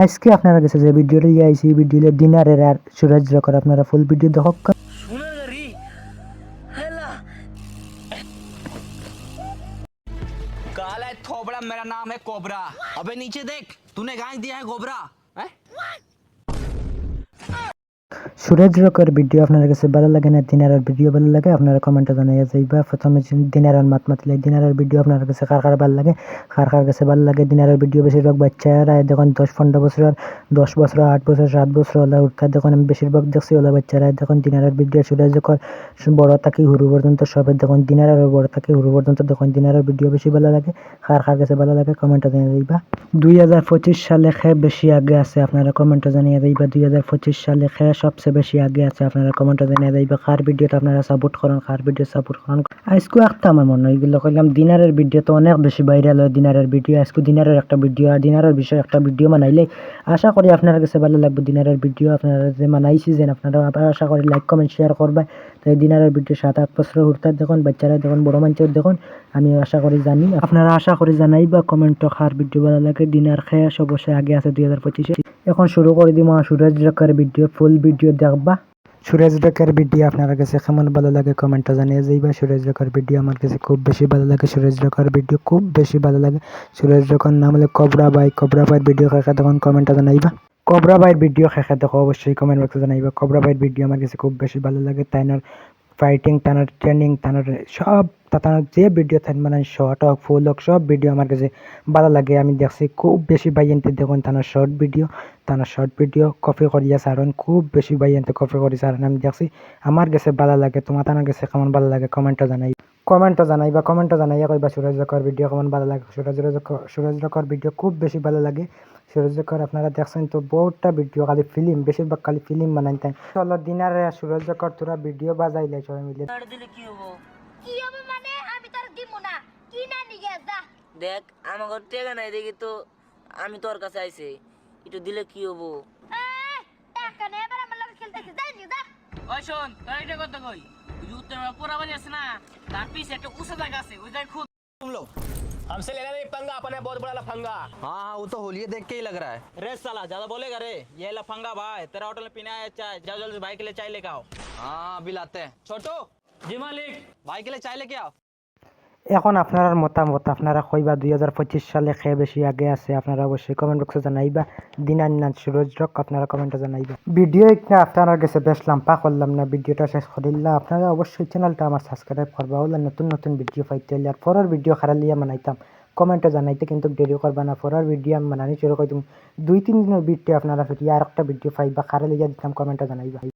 আজকে আপনারা কাছে যে ভিডিওটা ইয়ে আইছি ভিডিওলে ডিনারের আর সুরজ রকর আপনারা ফুল ভিডিও দেখক सुनगरी हेला काला है थोबड़ा मेरा नाम है कोबरा अबे नीचे देख तूने गांच दिया है कोबरा हैं? সুরজ রকর ভিডিও আপনার কাছে ভালো লাগে না, দিনারের ভিডিও ভালো লাগে, আপনারা কমেন্টে জানাইয়া যাইবা। প্রথমে দিনারের মাত মাতলে দিনারের ভিডিও আপনার কাছে কার কার ভালো লাগে, কার কার কাছে ভালো লাগে, দিনারের ভিডিও বেশিরভাগ বাচ্চারা দেখুন, দশ পনেরো বছর, দশ বছর, আট বছর, সাত বছর হলে উঠতে দেখুন, আমি বেশিরভাগ দেখছি হলে বাচ্চারা দেখুন, দিনারের ভিডিও সুরজ রকর বড় থাকি হুরু পর্যন্ত সবে দেখুন দিনারের বড় থাকি হুরু পর্যন্ত দেখুন, দিনারের ভিডিও বেশি ভালো লাগে, কার কার কাছে ভালো লাগে, কমেন্টে জানিয়ে দিবা দুই হাজার পঁচিশ সালে খে বেশি আগে আছে, আপনারা কমেন্টে জানিয়ে দিবা দুই হাজার পঁচিশ সালে খে সবচেয়ে বেশি আগে আছে, আপনারা কমেন্টে জানিয়ে দিবা কার ভিডিওটা আপনারা সাপোর্ট করেন, কার ভিডিও সাপোর্ট করেন। আজকে একটা আমার মনে হয়, এগুলো কইলাম দিনারের ভিডিও তো অনেক বেশি ভাইরাল হয়, দিনারের ভিডিও আজকে দিনারের একটা ভিডিও আর দিনারের বিষয়ে একটা ভিডিও বানাইলে আশা করি আপনার কাছে ভালো লাগবে দিনারের ভিডিও আপনারা যে বানাইছি যেন আপনারা আশা করি লাইক কমেন্ট শেয়ার করবেন তো এই দিনারের ভিডিও সাত, আট বছর উঠতে দেখুন, বাচ্চারা দেখুন, বড় মানুষের দেখুন আমি আশা করি জানি। আপনারা আশা করি জানাই বা কমেন্ট কার ভিডিও ভালো লাগে, দিনার খেয়ে অবশ্যই আগে আছে দুই হাজার পঁচিশে। এখন শুরু করে দিব Suraj Rocker video full video দেখবা। সুরজ রকার ভিডিও আপনার কাছে কেমন ভালো লাগে কমেন্টে জানিয়ে যাইবা। সুরজ রকার ভিডিও আমার কাছে খুব বেশি ভালো লাগে। সুরজ রকার ভিডিও খুব বেশি ভালো লাগে। সুরজ রকার নাম হলে কবরা বাই কবরা বাইর ভিডিও খেখা তখন কমেন্টে জানাইবা। কবরা বাইর ভিডিও খেখা দেখো অবশ্যই কমেন্ট বক্সে জানাইবা। কবরা বাইর ভিডিও আমার কাছে খুব বেশি ভালো লাগে। তাইনার ফাইটিং তানার ট্রেনিং তানার সব তানার যে ভিডিও থান মানে শর্ট হোক ফুল হোক, সব ভিডিও আমার কাছে ভালো লাগে। আমি দেখছি খুব বেশি বাইয়েন্তে দেখুন তানার শর্ট ভিডিও তানার শর্ট ভিডিও কপি করিয়া সারণ খুব বেশি বাইয়েন্তে কপি করি সারণ আমি দেখছি, আমার কাছে ভালো লাগে, তোমার তানার কাছে কেমন ভালো লাগে কমেন্টও জানাই। কমেন্টও জানাই বা কমেন্টও জানাইয়া কইবা সুরজ রকর ভিডিও কেমন ভালো লাগে? সুরজ রকর- সুরজ রকর ভিডিও খুব বেশি ভালো লাগে। সুরজ রকর আপনারা দেখছেন তো বহুতটা ভিডিও খালি ফিল্ম বেশিরভাগ খালি ফিল্ম বানাইতেন চলো দিনারে সুরজ রকর তোরা ভিডিও বাজাইলে সবাই মিলে। কি হবে? মানে? আমি তার দিব না। কি না নিয়ে যা। দেখ আমাকে টেকা নাই দেখি তো আমি তোর কাছে আইছি। একটু দিলে কি হব? এ, টাকা নেই এবার আমার লগে খেলতেছি। যাই নিয়ে যা। ওই শোন তোর এটা করতে কই? हमसे लेना नहीं पंगा अपने बहुत बड़ा लफंगा हाँ हाँ वो तो होलिये देख के ही लग रहा है। रे साला ज़्यादा बोलेगा रे। ये लफंगा भाई तेरा होटल में पीना है चाय जाओ जल्दी भाई के लिए चाय लेके आओ। हाँ अभी लाते हैं। छोटो जी मालिक भाई के लिए चाय लेके आओ। এখন আপনার মতামত, আপনারা কইবা দুই হাজার পঁচিশ সালে খেয়ে বেশি আগে আছে, আপনারা অবশ্যই কমেন্ট বক্সে জানাইবা। দিনার নাচ সুরজ রক, আপনারা কমেন্টে জানাইবা। ভিডিও একটা আপনার কাছে বেশ লাম্পা করলাম না, ভিডিওটা শেষ করিলাম আপনারা অবশ্যই চ্যানেলটা আমার সাবস্ক্রাইব করবা হলে নতুন নতুন ভিডিও পাইতে হলে আর পরের ভিডিও খারালিয়া বানাইতাম কমেন্টে জানাইতে কিন্তু দেরি করবা না, পরের ভিডিও আমি বানানি শুরু করে দুই তিন দিনের ভিডিও আপনারা ফিরিয়ে আর একটা ভিডিও পাইবা খারালিয়া দিতাম কমেন্টে জানাইবা।